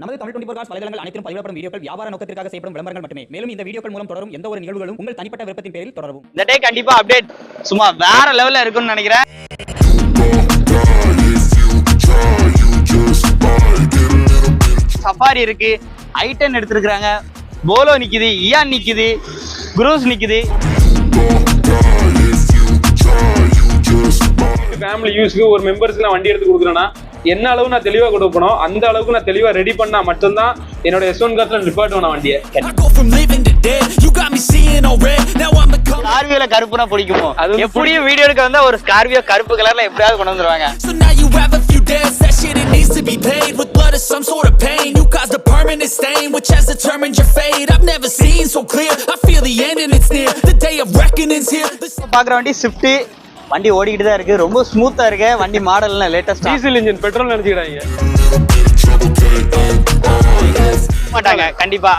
நமது Tamil twenty four cos வலைதளங்கள் அனைத்தும் பதிவிடப்படும் வீடியோக்கள் வியாபார நோக்கத்திற்காக செய்யப்படும் விளம்பரங்கள் மட்டுமே. மேலும் இந்த வீடியோக்கள் மூலம் தொடரும் எந்த ஒரு நிகழ்வுகளும் உங்கள் தனிப்பட்ட விருப்பத்தின் பேரில் தொடரும் இந்த டே கண்டிப்பா அப்டேட் சும்மா வேற லெவல்ல இருக்கும்னு நினைக்கிறேன். சஃபாரி இருக்கு. ஐட்டன் எடுத்திருக்காங்க போலோ நிக்குது இயான் நிக்குது குரூஸ் நிக்குது. ஃபேமிலி யூஸ்க்கு ஒரு மெம்பர்ஸ்க்கு வண்டி எடுத்து கொடுக்குறேன்னா என்ன அளவு நான் தெளிவாக கொடுக்கணும் அந்த அளவுக்கு நான் தெளிவாக ரெடி பண்ணா மட்டும்தான் என்னோட எஸ் ஒன் காசுல நிப்பாட்டுவேன் நான் வண்டியை. ஸ்கார்பியோல கருப்புனா பிடிக்குமோ அது எப்படியும் வீடியோ எடுக்க வந்தா ஒரு ஸ்கார்பியோ கருப்பு கலர்ல எப்படியாவது கொண்டு வந்துருவாங்க பாக்குற வண்டி ஸ்விஃப்ட் வண்டி ஓடிக்கிட்டு தான் இருக்கு. ரொம்ப ஸ்மூத்தா இருக்கு. வண்டி மாடல்ல லேட்டஸ்டா டீசல் இன்ஜின் பெட்ரோல் நினைச்சுக்கிறாங்க. மாட்டாங்க. கண்டிப்பா.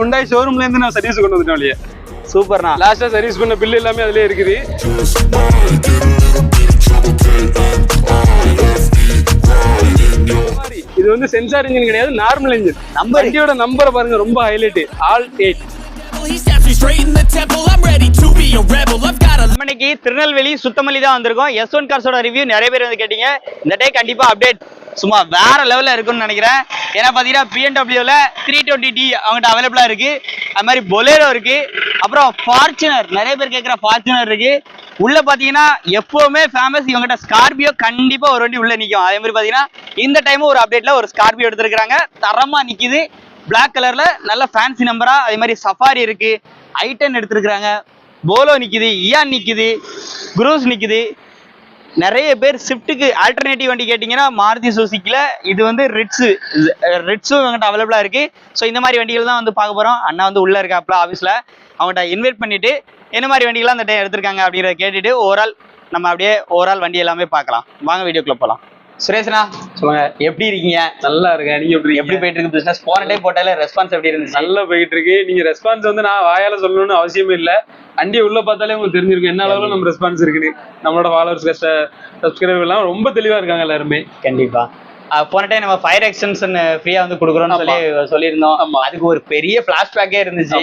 குண்டாய் ஷோரூம்ல இருந்து நான் சர்வீஸ் கொண்டு வந்துட்டேன் இல்லையா? சூப்பர்ண்ணா. லாஸ்டா சர்வீஸ் பண்ண பில் எல்லாமே அதுலயே இருக்குது. இது வந்து சென்சார் இன்ஜின் கிடையாது நார்மல் இன்ஜின் Number. வண்டியோட நம்பரை பாருங்க ரொம்ப highlight all eight He straight in the temple. I'm ready to be a rebel. I've got a இன்னைக்கு திருநெல்வேலி சுத்தமல்லி தான் வந்திருக்கோம். எஸ் ஒன் கார்ஸோட ரிவ்யூ நிறைய பேர் வந்து கேட்டீங்க. இந்த டே கண்டிப்பா அப்டேட் சும்மா வேற லெவல்ல இருக்கும்னு நினைக்கிறேன். ஏன்னா பாத்தீங்கன்னா பிஎன்டபிள்யூல த்ரீ டுவெண்ட்டி டி அவங்ககிட்ட அவைலபிளா இருக்கு. அது மாதிரி பொலேரோ இருக்கு. அப்புறம் ஃபார்ச்சுனர் நிறைய பேர் கேட்குற ஃபார்ச்சுனர் இருக்கு. உள்ள பாத்தீங்கன்னா எப்பவுமே ஃபேமஸ் இவங்ககிட்ட ஸ்கார்பியோ கண்டிப்பா ஒரு வண்டி உள்ள நிற்கும் அதே மாதிரி பாத்தீங்கன்னா இந்த டைமும் ஒரு அப்டேட்ல ஒரு ஸ்கார்பியோ எடுத்திருக்காங்க தரமா நிக்குது. பிளாக் கலர்ல நல்ல ஃபேன்சி நம்பரா அதே மாதிரி சஃபாரி ஐ டென் எடுத்திருக்கிறாங்க. போலோ நிற்குது இயான் நிற்கிது குரூஸ் நிற்கிது நிறைய பேர் ஸ்விஃப்ட்டுக்கு ஆல்டர்னேட்டிவ் வண்டி கேட்டிங்கன்னா மாருதி சுசுக்கில இது வந்து ரிட்ஸு ரிட்ஸும் இவங்ககிட்ட அவைலபிளாக இருக்குது ஸோ இந்த மாதிரி வண்டிகள் தான் வந்து பார்க்க போகிறோம் அண்ணா வந்து உள்ளே இருக்காப்ல ஆஃபீஸில் அவங்கள்ட்ட இன்வைட் பண்ணிவிட்டு என்ன மாதிரி வண்டிகள்லாம் அந்த டைம் எடுத்திருக்காங்க அப்படிங்கிறத கேட்டுட்டு ஓவரால் நம்ம அப்படியே ஓவரால் வண்டி எல்லாமே பார்க்கலாம். வாங்க வீடியோக்குள்ளே போகலாம் சுரேஷ்ண்ணா சொல்லுங்க எப்படி இருக்கீங்க? நல்லா இருக்கேன். நீங்க எப்படி எப்படி போயிட்டு இருக்கு பிசினஸ் போன டைம் போட்டாலே ரெஸ்பான்ஸ் எப்படி இருந்துச்சு? நல்லா போயிட்டு இருக்கு நீங்க ரெஸ்பான்ஸ் வந்து நான் வாயால சொல்லணும்னு அவசியமே இல்ல. வண்டியை உள்ள பார்த்தாலே உங்களுக்கு தெரிஞ்சிருக்கும் என்ன அளவுல நம்ம ரெஸ்பான்ஸ் இருக்குன்னு. நம்மளோட ஃபாலோவர்ஸ் சப்ஸ்கிரைபர் எல்லாம் ரொம்ப தெளிவா இருக்காங்க எல்லாருமே. கண்டிப்பா. போன டைம் நம்ம ஃபயர் எக்ஸ்டென்ஷன் ஃப்ரீயா வந்து கொடுக்குறோம்னு சொல்லி சொல்லியிருந்தோம். அதுக்கு ஒரு பெரிய ஃபிளாஷ்பேக்கே இருந்துச்சு.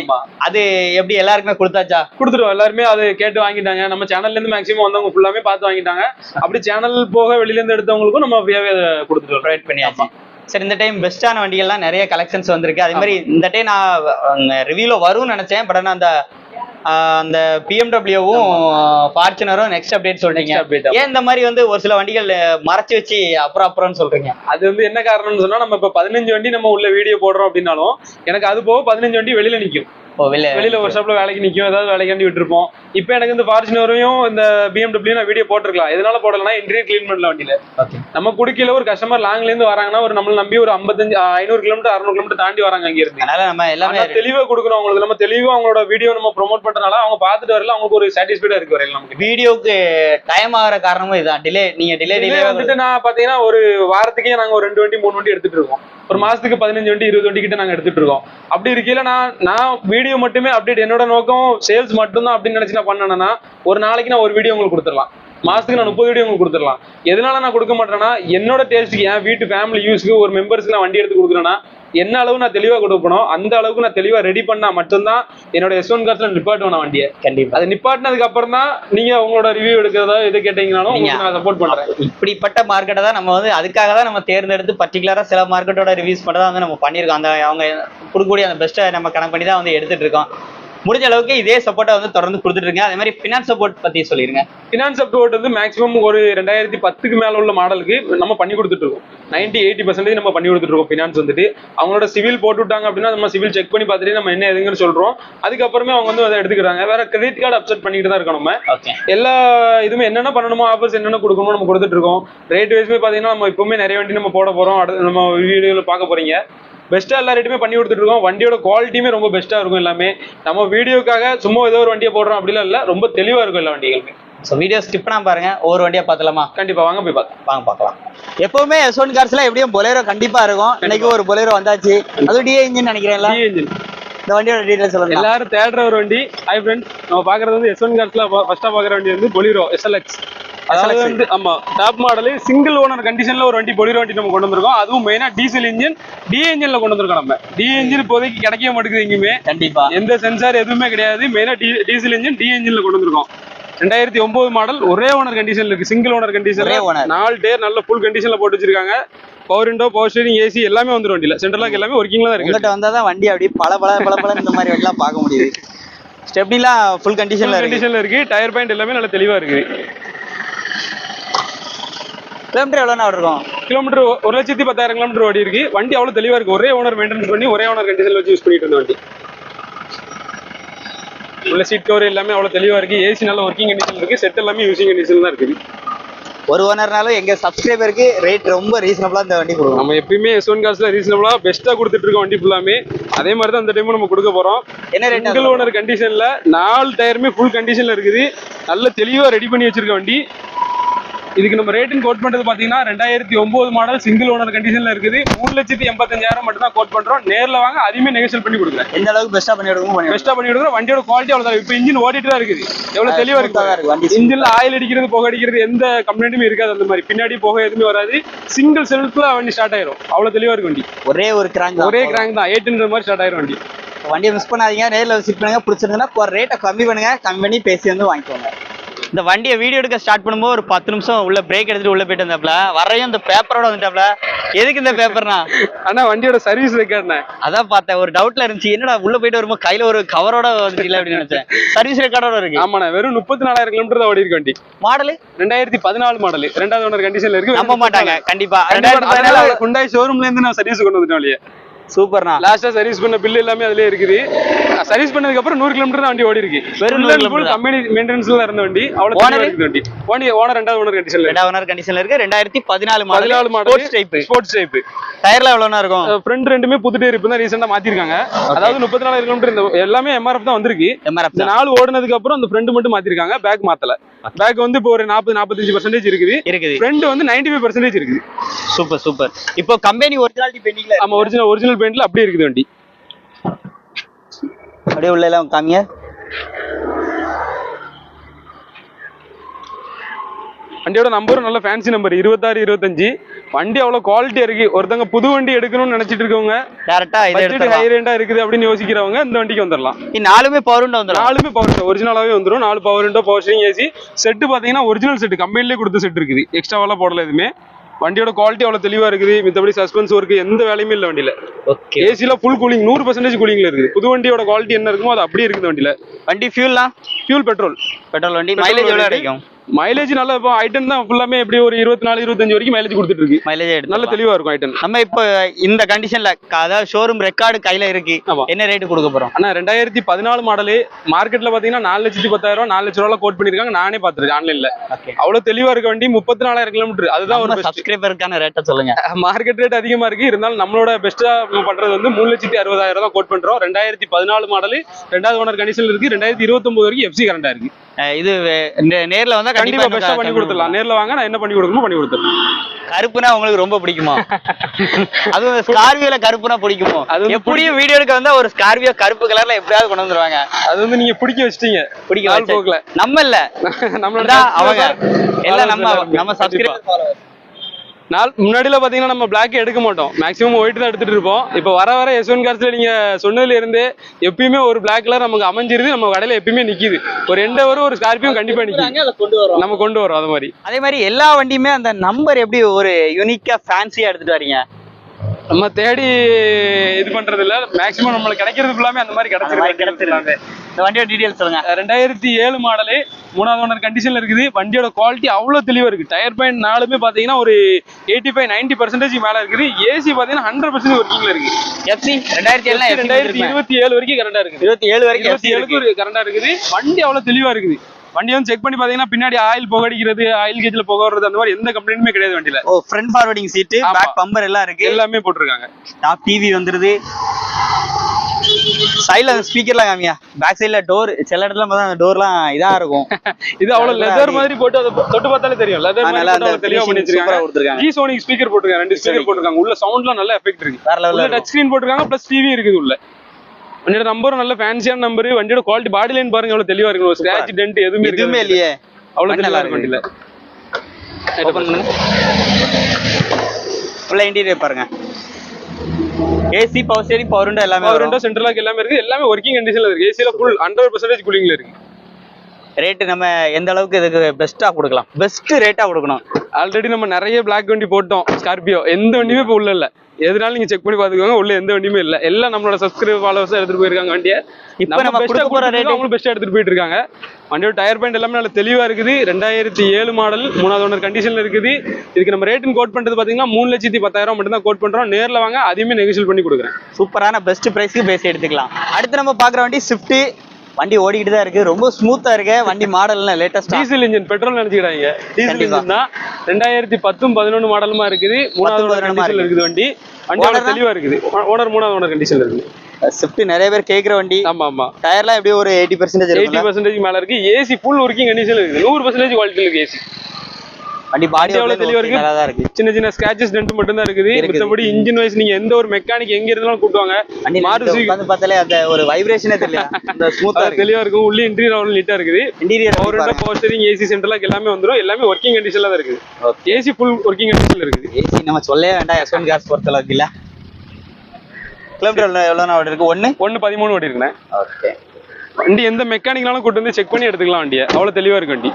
அது எப்படி எல்லாருக்குமே கொடுத்தாச்சா? கொடுத்துருவோம் எல்லாருமே அதை கேட்டு வாங்கிட்டாங்க. நம்ம சேனல்ல இருந்து மேக்ஸிமம் வந்தவங்க ஃபுல்லாமே பார்த்து வாங்கிட்டாங்க. அப்படி சேனல் போக வெளியில இருந்து எடுத்தவங்களுக்கும் நம்ம ஃப்ரீயாவே கொடுத்துருவோம் ப்ரொவைட் பண்ணியாச்சு. சரி இந்த டைம் பெஸ்டான வண்டிகள்லாம் நிறைய கலெக்ஷன்ஸ் வந்திருக்கு. அதே மாதிரி இந்த டைம் நான் ரிவ்யூல வரும்னு நினைச்சேன். பட் ஆனா அந்த அந்த பிஎம்டபிள்யூவும் ஃபார்ச்சுனரும் நெக்ஸ்ட் அப்டேட் சொல்றீங்க. ஏன் இந்த மாதிரி வந்து ஒரு சில வண்டிகள் மறைச்சு வச்சு அப்புறம் அப்புறம்னு சொல்றீங்க? அது வந்து என்ன காரணம்னு சொன்னா நம்ம இப்ப பதினஞ்சு வண்டி நம்ம உள்ள வீடியோ போடுறோம் அப்படின்னாலும் எனக்கு அது போக பதினஞ்சு வண்டி வெளியில வெளில வெளியில ஒரு ஷாப்ல வேலைக்கு நிக்கும் ஏதாவது வேலைக்காண்டி விட்டுருப்போம். இப்போ எனக்கு இந்த ஃபார்ச்சுனரையும் இந்த பிஎம்டபிள்யூ நான் வீடியோ போட்டிருக்கலாம். எதனால போடலன்னா இன்டீரியர் க்ளீன் பண்ணல வண்டியில. நம்ம குடிக்கல ஒரு கஸ்டமர் லாங்ல இருந்து வராங்கன்னா ஒரு நம்மள நம்பி ஒரு ஐம்பத்தஞ்சு ஐநூறு கிலோமீட்டர் அறுநூறு கிலோமீட்டர் தாண்டி வராங்க அங்க இருந்து அதனால நம்ம எல்லாமே தெளிவா கொடுக்கணும் அவங்களுக்கு. நம்ம தெளிவா அவங்களோட வீடியோ நம்ம ப்ரோமோட் பண்றதுனால அவங்க பார்த்துட்டு வரல அவங்களுக்கு ஒரு சாட்டிஸ்ஃபைடா இருக்கு வரையில நமக்கு. வீடியோக்கு டைம் ஆகிற காரணமும் இதுதான். டிலே நீங்க டிலே டிலே வந்துட்டு நான் பாத்தீங்கன்னா ஒரு வாரத்துக்கே நாங்க ஒரு ரெண்டு வண்டி மூணு வண்டி எடுத்துட்டு இருக்கோம். ஒரு மாசத்துக்கு பதினஞ்சு வண்டி இருபது வண்டி கிட்ட நாங்க எடுத்துட்டு இருக்கோம். அப்படி இருக்கையில நான் நான் வீடியோ மட்டுமே அப்டேட் என்னோட நோக்கம் சேல்ஸ் மட்டும்தான் அப்படின்னு நினைச்சு நான் பண்ணேன்னா ஒரு நாளைக்கு நான் ஒரு வீடியோ உங்களுக்கு கொடுத்துடலாம். மாசத்துக்கு நான் முப்பது வீடியோ உங்களுக்கு கொடுத்துடலாம். எதனால நான் கொடுக்க மாட்டேன்னா என்னோட டேஸ்ட்டுக்கு என் வீட்டு ஃபேமிலி யூஸ்க்கு ஒரு மெம்பர்ஸ்க்கு நான் வண்டி எடுத்து கொடுக்குறேன்னா என்ன அளவு நான் தெளிவா கொடுக்கணும் அந்த அளவுக்கு நான் தெளிவா ரெடி பண்ணா மட்டும்தான் என்னோட எஸ் ஒன் காசுல நிப்பாட்டுவேன் வண்டியை. கண்டிப்பா. அது நிப்பாட்டினதுக்கு அப்புறம் தான் நீங்க உங்களோட ரிவ்யூ எடுக்கிறதா எது கேட்டீங்கனாலும் நான் சப்போர்ட் பண்றேன். இப்படிப்பட்ட மார்க்கெட்டை தான் நம்ம வந்து அதுக்காக தான் நம்ம தேர்ந்தெடுத்து பர்டிகுலரா சில மார்க்கெட்டோட ரிவ்யூஸ் மட்டும் தான் வந்து நம்ம பண்ணியிருக்கோம். அந்த அவங்க கொடுக்கக்கூடிய அந்த பெஸ்ட்டை நம்ம கணக்கு பண்ணி தான் வந்து எடுத்துட்டு இருக்கோம். முடிஞ்ச அளவுக்கு இதே சப்போர்ட்டை வந்து தொடர்ந்து கொடுத்துட்டு இருங்க அதே மாதிரி ஃபினான்ஸ் சப்போர்ட் பத்தி சொல்லிருங்க. ஃபினான்ஸ் சப்போர்ட் வந்து மேக்ஸிமம் ஒரு ரெண்டாயிரத்தி பத்துக்கு மேல உள்ள மாடலுக்கு நம்ம பண்ணி கொடுத்துட்டு இருக்கோம் நைன்டி எயிட்டி பர்சன்டேஜ் நம்ம பண்ணி கொடுத்துட்டு இருக்கோம் ஃபினான்ஸ் வந்துட்டு. அவங்களோட சிவில் போட்டு விட்டாங்க அப்படின்னா நம்ம சிவில் செக் பண்ணி பார்த்துட்டு நம்ம என்ன எதுங்கன்னு சொல்றோம். அதுக்கப்புறமே அவங்க வந்து அதை எடுத்துக்கிறாங்க. வேற கிரெடிட் கார்டு அப்செட் பண்ணிட்டு தான் இருக்கோம் நம்ம. எல்லா இதுவுமே என்னென்ன பண்ணணுமோ ஆஃபர்ஸ் என்னென்ன கொடுக்கணுமோ நம்ம கொடுத்துட்டு இருக்கோம் ரேட் வைஸ்மே பார்த்தீங்கன்னா நம்ம இப்பவுமே நிறைய வண்டி நம்ம போட போறோம். அடுத்து நம்ம வீடியோவில் பார்க்க போறீங்க. பெஸ்ட்டாக எல்லா ரேட்டுமே பண்ணி கொடுத்துட்டு இருக்கோம் வண்டியோட குவாலிட்டியுமே ரொம்ப பெஸ்ட்டாக இருக்கும் எல்லாமே. நம்ம வீடியோக்காக சும்மா ஏதோ ஒரு வண்டியை போடுறோம் அப்படிலாம் இல்லை ரொம்ப தெளிவாக இருக்கும் எல்லா வண்டிகளுமே. ஸோ வீடியோ ஸ்கிப் பண்ணாம பாருங்க. ஒவ்வொரு வண்டியா பார்த்தலாமா கண்டிப்பா வாங்க போய் பார்க்கலாம். வாங்க பார்க்கலாம். எப்பவுமே எஸ் ஒன் கார்ஸ்ல எப்படியும் பொலேரோ கண்டிப்பா இருக்கும். இன்னைக்கு ஒரு பொலேரோ வந்தாச்சு. அது டிஏ இன்ஜின் டி engine. இந்த வண்டியோட டீடைல்ஸ் சொல்லுங்க. எல்லாரும் தேடுற ஒரு வண்டி. ஹாய் ஃப்ரெண்ட்ஸ் நம்ம பார்க்கறது வந்து எஸ் ஒன் கார்ஸ்ல ஃபர்ஸ்டா பார்க்குற வண்டி வந்து பொலிரோ எஸ்எல்எக்ஸ் அதாவது வந்து ஆமா டாப் மாடல் சிங்கிள் ஓனர் கண்டிஷன்ல ஒரு வண்டி பொலிரோ வண்டி நம்ம கொண்டு வந்திருக்கோம். அதுவும் மெயினா டீசல் இன்ஜின் டி இன்ஜின்ல கொண்டு வந்திருக்கோம் நம்ம. டி இன்ஜின் இப்போதைக்கு கிடைக்கவே மாட்டேங்குது எங்கேயுமே. கண்டிப்பா. எந்த சென்சார் எதுவுமே கிடையாது. மெயினா டீசல் இன்ஜின் டி இன்ஜின்ல கொண்டு வந்திருக்கோம். ரெண்டாயிரத்தி ஒன்பது மாடல் ஒரே ஓனர் கண்டிஷன்ல இருக்கு. Single owner owner. நாலு டேர் நல்ல ஃபுல் கண்டிஷன்ல போட்டு வச்சிருக்காங்க. Power window power steering AC எல்லாமே வந்துரும் வண்டியில. சென்ட்ரல் லாக் எல்லாமே ஒர்க்கிங்ல தான் இருக்கு. வந்தா தான் வண்டி அப்படியே பல பல பல பல இந்த மாதிரி வண்டிலாம் பார்க்க முடியுது. ஸ்டெப்னிலாம் ஃபுல் கண்டிஷன்ல கண்டிஷன்ல இருக்கு. டயர் பாயிண்ட் எல்லாமே நல்ல தெளிவா இருக்கு. கிலோமீட்டர் எவ்வளோ இருக்கும் கிலோமீட்டர் ஒரு லட்சத்தி பத்தாயிரம் கிலோமீட்டர் ஓடி இருக்கு. வண்டி அவ்வளவு தெளிவா இருக்கு. ஒரே ஓனர் மெயின்டைன் பண்ணி ஒரே ஓனர் கண்டிஷன்ல வச்சு யூஸ் பண்ணிட்டு இருந்த வண்டி. உள்ள சீட் கவர் எல்லாமே அவ்வளவு தெளிவா இருக்கு. ஏசி நல்ல ஒர்க்கிங் கண்டிஷன் இருக்கு. செட் எல்லாமே யூசிங் கண்டிஷன் தான் இருக்குது ஒரு ஓனர்னாலும் எங்க சப்ஸ்கிரைபருக்கு ரேட் ரொம்ப ரீசனபிளா இந்த வண்டி கொடுக்கும் நம்ம எப்பயுமே எஸ் ஒன் காசுல ரீசனபிளா பெஸ்ட்டா கொடுத்துட்டு இருக்கோம் வண்டி ஃபுல்லாமே அதே மாதிரி தான் இந்த டைமும் நம்ம கொடுக்க போறோம். என்ன ரேட் சிங்கிள் ஓனர் கண்டிஷன்ல நாலு டயருமே ஃபுல் கண்டிஷன்ல இருக்குது. நல்ல தெளிவா ரெடி பண்ணி வச்சிருக்க வண்டி. இதுக்கு நம்ம ரேட்டுன்னு கோட் பண்றது பாத்தீங்கன்னா ரெண்டாயிரத்தி ஒன்பது மாடல் சிங்கிள் ஓனர் கண்டிஷன்ல இருக்குது. மூணு லட்சத்தி எண்பத்தஞ்சாயிரம் மட்டும் தான் கோட் பண்றோம். நேர்ல வாங்க அதையுமே நெகோசியேட் பண்ணி கொடுக்குறேன் எந்த அளவுக்கு பெஸ்டா பண்ணி கொடுக்கும் பண்ணி பெஸ்டா பண்ணி கொடுக்குறோம் வண்டியோட குவாலிட்டி அவ்வளவு இப்போ இன்ஜின் ஓடிட்டு தான் இருக்குது. எவ்வளவு தெளிவா smooth ஆ தான் இருக்கு. வண்டி இருக்கு. இன்ஜின்ல ஆயில் அடிக்கிறது புகை அடிக்கிறது எந்த கம்ப்ளைண்ட்டுமே இருக்காது அந்த மாதிரி. பின்னாடி புகை எதுவுமே வராது. சிங்கிள் செல்ஃப்ல வண்டி ஸ்டார்ட் ஆயிரும். அவ்வளவு தெளிவா இருக்கு வண்டி. ஒரே ஒரு கிராங்க் ஒரே கிராங்க் தான். எயிட்ன்ற மாதிரி ஸ்டார்ட் ஆயிரும் வண்டி. வண்டியை மிஸ் பண்ணாதீங்க. நேர்ல விசிட் பண்ணுங்க. பிடிச்சிருந்தா ஒரு ரேட்டை கம்மி பண்ணுங்க. கம்மி பண்ணி பேசி வந்து வாங்கிக்கோங்க. இந்த வண்டியை வீடியோ எடுக்க ஸ்டார்ட் பண்ணும்போது ஒரு பத்து நிமிஷம் உள்ள பிரேக் எடுத்துட்டு உள்ள போயிட்டு வந்தாப்ல வரையும் இந்த பேப்பரோட வந்துட்டாப்ல. எதுக்கு இந்த பேப்பர்னா ஆனா வண்டியோட சர்வீஸ் ரெக்கார்ட்ண்ணே அதான் பார்த்தேன் ஒரு டவுட்ல இருந்துச்சு. என்னடா உள்ள போயிட்டு வரும்போது கையில ஒரு கவரோட வந்துச்சுல அப்படின்னு நினைச்சேன். சர்வீஸ் ரெக்கார்டோட இருக்கு. ஆமாண்ணே வெறும் முப்பத்தி நாலாயிரம் கிலோமீட்டர் தான் ஓடி இருக்கு வண்டி. மாடலு ரெண்டாயிரத்தி பதினாலு மாடல் ரெண்டாவது ஓனர் கண்டிஷன்ல இருக்கு நம்ப மாட்டாங்க கண்டிப்பா. ரெண்டாயிரத்தி பதினாலு குண்டாய் ஷோரூம்ல இருந்து நான் சர்வீஸ் கொண்டு வந்துட்டோம் வழியே. சூப்பர்ண்ணா லாஸ்டா சர்வீஸ் பண்ண பில் எல்லாமே அதுலயே இருக்குது. சர்வீஸ் பண்ணதுக்கு அப்புறம் நூறு கிலோமீட்டர் தான் வண்டி ஓடி இருக்கு வெறும். கம்பெனி மெயின்டெனன்ஸ்ல இருந்த வண்டி அவ்வளவு இருக்குது வண்டி. வண்டி ஓனர் ரெண்டாவது ஓனர் கண்டிஷன்ல ரெண்டாவது ஓனர் கண்டிஷன்ல இருக்கு. ரெண்டாயிரத்தி பதினாலு பதினாலு model sports type sports type டயர்ல எவ்வளோண்ணா இருக்கும்? ஃப்ரண்ட் ரெண்டுமே புது டேர் இப்போ தான் ரீசெண்டா மாத்திருக்காங்க. அதாவது முப்பத்தி நாலாயிரம் கிலோமீட்டர் இந்த எல்லாமே எம்ஆர்எஃப் தான் வந்திருக்கு. எம்ஆர்எஃப் நாலு ஓடுனதுக்கு அப்புறம் அந்த ஃப்ரண்ட் மட்டும் மாத்திருக்காங்க. பேக் மாத்தல. பேக் வந்து இப்போ ஒரு நாற்பது நாற்பத்தஞ்சு பர்சன்டேஜ் இருக்குது. இருக்குது. ஃப்ரண்ட் வந்து 95% ஃபைவ் பர்சன்டேஜ் இருக்குது. சூப்பர் சூப்பர் இப்போ கம்பெனி ஒரிஜினாலிட்டி பெண்டிங்ல ஆமா ஒரிஜினல் ஒரிஜினல் பெயிண்ட்ல அப்படியே இருக்குது வண்டி. அப்படியே உள்ள எல்லாம் காமிங்க. வண்டியோட நம்பரும் நல்ல ஃபேன்சி நம்பர் இருபத்தாறு இருபத்தஞ்சு. வண்டி அவ்வளவு குவாலிட்டியா இருக்கு. ஒருத்தங்க புது வண்டி எடுக்கணும்னு நினைச்சிட்டு இருக்கவங்க டேரக்டா இதை பட்ஜெட் ஹை ரேண்டா இருக்குது அப்படின்னு யோசிக்கிறவங்க இந்த வண்டிக்கு வந்துடலாம். நாலுமே பவர் விண்டோ வந்துடும். நாலுமே பவர் விண்டோ ஒரிஜினலாவே வந்துடும் நாலு power window power steering AC set பாத்தீங்கன்னா ஒரிஜினல் செட் கம்பெனிலே கொடுத்த செட் இருக்குது. எக்ஸ்ட்ராவெல்லாம் போடல எதுவுமே. வண்டியோட குவாலிட்டி அவ்வளவு தெளிவா இருக்குது. மித்தபடி சஸ்பென்ஸ் ஒர்க் எந்த வேலையுமே இல்ல வண்டியில. ஓகே ஏசில ஃபுல் கூலிங் நூறு பர்சன்டேஜ் கூலிங்ல இருக்குது. புது வண்டியோட குவாலிட்டி என்ன இருக்குமோ அது அப்படியே இருக்குது வண்டியில. வண்டி ஃபியூல்லாம் ஃபியூல் பெட்ரோல் பெட்ரோல் வண்டி மைலேஜ் எவ்வளோ வண்டி. கிடைக்கும்? மைலேஜ் நல்லா இப்போ ஐட்டன் தான் ஃபுல்லாமே எப்படி ஒரு இருபத்தி நாலு இருபத்தஞ்சு வரைக்கும் மைலேஜ் கொடுத்துட்டு இருக்கு மைலேஜ் நல்ல எடுத்து தெளிவா இருக்கும் ஐட்டன் நம்ம இப்போ இந்த கண்டிஷன்ல அதாவது ஷோரூம் ரெக்கார்டு கையில இருக்கு. என்ன ரேட் கொடுக்க போறோம்? ஆனா ரெண்டாயிரத்தி பதினாலு மாடலு மார்க்கெட்ல பாத்தீங்கன்னா நாலு லட்சத்தி பத்தாயிரம் நாலு லட்ச ரூபா கோட் பண்ணிருக்காங்க. நானே பாத்துருக்கேன் ஆன்லைன்ல அவ்வளவு தெளிவா இருக்க வண்டி முப்பத்தி நாலாயிரம் கிலோமீட்டர் அதுதான் ஒரு சப்ஸ்கிரைபருக்கான ரேட்டை சொல்லுங்க. மார்க்கெட் ரேட் அதிகமா இருக்கு. இருந்தாலும் நம்மளோட பெஸ்டா பண்றது வந்து மூணு லட்சத்தி அறுபதாயிரம் தான் கோட் பண்றோம். ரெண்டாயிரத்தி பதினாலு மாடல் ரெண்டாவது ஓனர் கண்டிஷன்ல இருக்கு. ரெண்டாயிரத்தி இருபத்தி ஒன்பது வரைக்கும் எஃப்சி கரண்டா இருக்கு. இது நேர்ல வந்தா கண்டிப்பா பெஸ்டா பண்ணி கொடுத்துடலாம். நேர்ல வாங்க நான் என்ன பண்ணி கொடுக்கணுமோ பண்ணி கொடுத்துறேன் கருப்புனா உங்களுக்கு ரொம்ப பிடிக்குமா? அதுவும் ஸ்கார்பியோல கருப்புனா பிடிக்குமோ? அது எப்படியும் வீடியோ எடுக்க வந்தா ஒரு ஸ்கார்பியோ கருப்பு கலர்ல எப்படியாவது கொண்டு வந்துருவாங்க. அது வந்து நீங்க பிடிக்க வச்சிட்டீங்க. பிடிக்க போக்குல. நம்ம இல்ல. நம்மளோட அவங்க. எல்லாம் நம்ம. நம்ம. சப்ஸ்கிரைபர் நாள் முன்னாடில பாத்தீங்கன்னா நம்ம பிளாக் எடுக்க மாட்டோம். மேக்ஸிமம் ஒயிட் தான் எடுத்துட்டு இருப்போம். இப்போ வர வர எஸ் ஒன் கார்ஸ்ல நீங்க சொன்னதுல இருந்தே எப்பயுமே ஒரு பிளாக் கலர் நமக்கு அமைஞ்சிருது நம்ம கடையில எப்பயுமே நிக்குது. ஒரு எண்டவரும் ஒரு ஸ்கார்பியும் கண்டிப்பா நிக்குது. கொண்டு வரோம். நம்ம கொண்டு வரோம் அது மாதிரி. அதே மாதிரி எல்லா வண்டியுமே அந்த நம்பர் எப்படி ஒரு யூனிக்கா ஃபேன்சியா எடுத்துட்டு வரீங்க? நம்ம தேடி இது பண்றது இல்ல மேக்ஸிமம் நம்மளுக்கு கிடைக்கிறது ஃபுல்லாமே அந்த மாதிரி கிடைச்சிருக்கு. கிடைச்சிருக்கு. இந்த வண்டியோட டீடைல்ஸ் சொல்லுங்க. ரெண்டாயிரத்தி ஏழு மாடலு மூணாவது ஓனர் கண்டிஷன்ல இருக்குது. வண்டியோட குவாலிட்டி அவ்வளவு தெளிவா இருக்கு. டயர் பாயிண்ட் நாலுமே பாத்தீங்கன்னா ஒரு எயிட்டி ஃபைவ் நைன்டி பர்சன்டேஜ் மேல இருக்குது. ஏசி பாத்தீங்கன்னா ஹண்ட்ரட் பர்சன்ட் ஒர்க்கிங்ல இருக்கு. எஃப்சி ரெண்டாயிரத்தி எஃப்சி ரெண்டாயிரத்தி இருபத்தி ஏழு வரைக்கும் கரெக்டா இருக்குது. இருபத்தி ஏழு வரைக்கும் இருபத்தி ஏழுக்கு கரண்டா இருக்குது. வண்டி அவ்வளவு தெளிவா இருக்குது. வண்டி வந்து செக் பண்ணி பாத்தீங்கன்னா பின்னாடி ஆயில் புகடிக்கிறது ஆயில் கேஜ்ல புகை வர்றது அந்த மாதிரி எந்த கம்ப்ளைண்ட்டுமே கிடையாது வண்டியில. ஓ ஃப்ரண்ட் ஃபார்வர்டிங் சீட்டு ஆமா. பேக் பம்பர் எல்லாம் இருக்கு. எல்லாமே போட்டிருக்காங்க. டாப் டிவி வந்துருது. சைடுல ஸ்பீக்கர்லாம் காமியா பேக் சைடுல டோர் சில இடத்துல பார்த்தா அந்த டோர்லாம் இதா இருக்கும். இது அவ்வளவு லெதர். மாதிரி போட்டு அதை தொட்டு பார்த்தாலே தெரியும். லெதர் மாதிரி அந்த தெளிவா பண்ணி வச்சிருக்காங்க ஜி சோனிக் ஸ்பீக்கர் போட்டிருக்காங்க. ரெண்டு ஸ்பீக்கர். போட்டிருக்காங்க. உள்ள சவுண்ட்லாம் நல்ல எஃபெக்ட் இருக்கு. வேற லெவல்ல டச் ஸ்கிரீன் போட்டிருக்காங்க பிளஸ் டிவி இருக்குது உள்ள. வண்டியோட நம்பரும் நல்ல ஃபேன்சியான நம்பர் வண்டியோட குவாலிட்டி பாடி லைன் பாருங்க எவ்வளவு தெளிவா இருக்கு ஒரு ஸ்கிராச் டென்ட் எதுவுமே எதுவுமே இல்லையே. அவ்வளவு நல்லா இருக்கு வண்டியில. ஃபுல்லா இன்டீரியர் பாருங்க. AC power steering power window எல்லாமே பவர் விண்டோ சென்ட்ரல் லாக் எல்லாமே இருக்கு. எல்லாமே ஒர்க்கிங் கண்டிஷன்ல இருக்கு. ஏசில ஃபுல் ஹண்ட்ரட் பர்சன்டேஜ் கூலிங்ல இருக்கு. ரேட் நம்ம எந்த அளவுக்கு இதுக்கு பெஸ்ட்டா கொடுக்கலாம்? பெஸ்ட் ரேட்டா கொடுக்கணும். ஆல்ரெடி நம்ம நிறைய பிளாக் வண்டி போட்டோம் ஸ்கார்பியோ எந்த வண்டியுமே இப்போ உள்ள இல்ல. எதுனாலும் நீங்க செக் பண்ணி பாத்துக்கோங்க உள்ள எந்த வண்டியுமே இல்ல. எல்லாம் நம்மளோட சப்ஸ்கிரைப் ஃபாலோவர்ஸ் எடுத்துட்டு போயிருக்காங்க வண்டியை. இப்ப நம்ம பெஸ்டா கொடுக்க போற rate- அவங்களும் பெஸ்டா எடுத்துட்டு போயிட்டு இருக்காங்க. வண்டியோட டயர் பாயிண்ட் எல்லாமே நல்ல தெளிவா இருக்குது. ரெண்டாயிரத்தி ஏழு மாடல் மூணாவது ஓனர் கண்டிஷன்ல இருக்குது. இதுக்கு நம்ம ரேட்டுன்னு கோட் பண்றது பாத்தீங்கன்னா மூணு லட்சத்தி பத்தாயிரம் மட்டும் தான் கோட் பண்றோம். நேர்ல வாங்க அதையுமே நெகோஷியல் பண்ணி கொடுக்குறேன். சூப்பரான பெஸ்ட் பிரைஸ்க்கு பேசி எடுத்துக்கலாம். அடுத்து நம்ம பாக்குற வண்டி ஸ்விஃப்ட் வண்டி ஓடிக்கிட்டு தான் இருக்கு. ரொம்ப ஸ்மூத்தா இருக்கு. வண்டி மாடல்லாம் லேட்டஸ்டா டீசல் இன்ஜின் பெட்ரோல் நினைச்சுக்கிறாங்க. டீசல். இன்ஜின் தான். ரெண்டாயிரத்தி பத்தும் பதினொன்று மாடலுமா இருக்குது. மூணாவது கண்டிஷன்ல இருக்கு. இருக்குது. வண்டி. வண்டி Owner தான்? தெளிவா இருக்குது. ஓனர் மூணாவது ஓனர் கண்டிஷன்ல இருக்குது. ஸ்விஃப்ட் நிறைய பேர் கேக்குற வண்டி. ஆமா ஆமா. டயர்லாம் எப்படியும் ஒரு எயிட்டி பர்சன்டேஜ் எயிட்டி பர்சன்டேஜ் மேல இருக்கு. ஏசி ஃபுல் ஒர்க்கிங் கண்டிஷன்ல இருக்கு நூறு பர்சன்டேஜ் குவாலிட்டி இருக்கு ஏசி வண்டி பாடி எவ்வளவு தெளிவா இருக்கு? இருக்கு. சின்ன சின்ன ஸ்கிராச்சஸ் டென்ட் மட்டும் தான் இருக்குது. மத்தபடி இன்ஜின் வைஸ் நீங்க எந்த ஒரு மெக்கானிக் எங்க இருந்தாலும் கூட்டுவாங்க. மாருதி உட்காந்து பார்த்தாலே அந்த ஒரு வைப்ரேஷனே தெரியல. அந்த ஸ்மூத்தா இருக்கு. தெளிவா இருக்கும். உள்ள இன்டீரியர் அவ்வளவு நீட்டா இருக்குது. Interior power window power steering AC central எல்லாமே வந்துரும். எல்லாமே ஒர்க்கிங் கண்டிஷன்ல தான் இருக்குது. ஏசி ஃபுல் ஒர்க்கிங் கண்டிஷன்ல இருக்குது. ஏசி நம்ம சொல்லவே வேண்டாம். எஸ்ஒன் காசு பொறுத்த அளவுக்கு இல்ல கிலோமீட்டர் எவ்வளோ நான் இருக்கு ஒன்னு ஒன்னு பதிமூணு ஓடி இருக்குண்ணே ஓகே வண்டி எந்த மெக்கானிக்னாலும் கூட்டு வந்து செக் பண்ணி எடுத்துக்கலாம் வண்டியை. அவ்வளவு தெளிவா இருக்கு வண்டி.